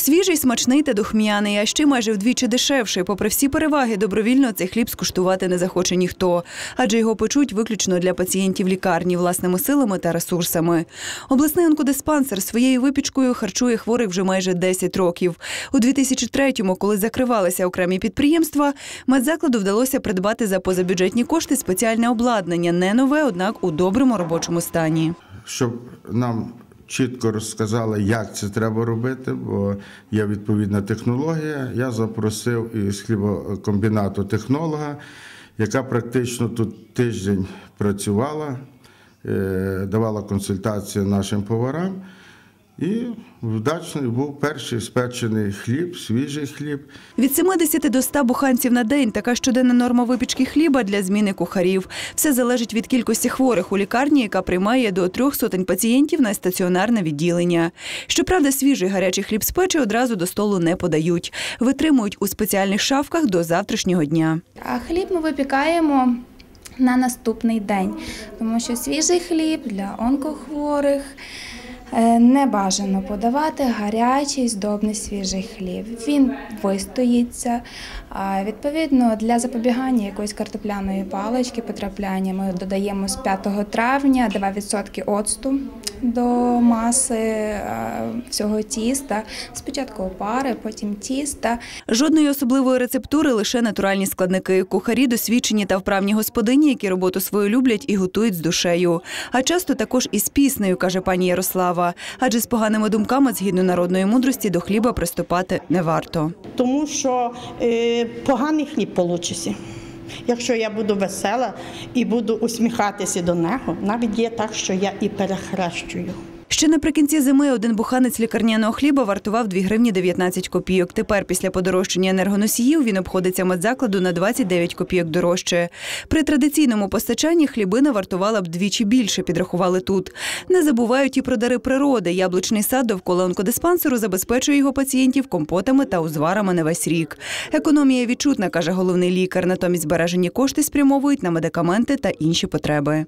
Свіжий, смачний та духмяний, а ще майже вдвічі дешевший. Попри всі переваги, добровільно цей хліб скуштувати не захоче ніхто, адже його печуть виключно для пацієнтів лікарні власними силами та ресурсами. Обласний онкодиспансер своєю випічкою харчує хворих вже майже 10 років. У 2003-му, коли закривалися окремі підприємства, медзакладу вдалося придбати за позабюджетні кошти спеціальне обладнання, не нове, однак у доброму робочому стані. щоб нам чітко розказала, як це треба робити, бо є відповідна технологія. Я запросив із хлібокомбінату технолога, яка практично тут тиждень працювала, е, давала консультації нашим поварам. І вдачний був перший спечений хліб, свіжий хліб. Від 70 до 100 буханців на день така щоденна норма випічки хліба для зміни кухарів. Все залежить від кількості хворих у лікарні, яка приймає до трьох сотень пацієнтів на стаціонарне відділення. Щоправда, свіжий гарячий хліб з печі одразу до столу не подають. Витримують у спеціальних шафках до завтрашнього дня. А хліб ми випікаємо на наступний день, тому що свіжий хліб для онкохворих не бажано подавати гарячий здобний свіжий хліб. Він вистоїться. Відповідно, для запобігання якоїсь картопляної палички потрапляння ми додаємо з 5 травня 2% оцту до маси е, всього тіста. Спочатку опари, потім тіста. Жодної особливої рецептури, лише натуральні складники. Кухарі досвідчені та вправні господині, які роботу свою люблять і готують з душею. А часто також із піснею, каже пані Ярослава. Адже з поганими думками, згідно народної мудрості, до хліба приступати не варто. тому що е, поганий хліб получиться. Якщо я буду весела і буду усміхатися до нього, навіть є так, що я і перехрещую. Ще наприкінці зими один буханець лікарняного хліба вартував 2 гривні 19 копійок. Тепер, після подорожчання енергоносіїв, він обходиться медзакладу на 29 копійок дорожче. При традиційному постачанні хлібина вартувала б двічі більше, підрахували тут. Не забувають і про дари природи. Яблучний сад довкола онкодиспансеру забезпечує його пацієнтів компотами та узварами на весь рік. Економія відчутна, каже головний лікар. Натомість збережені кошти спрямовують на медикаменти та інші потреби.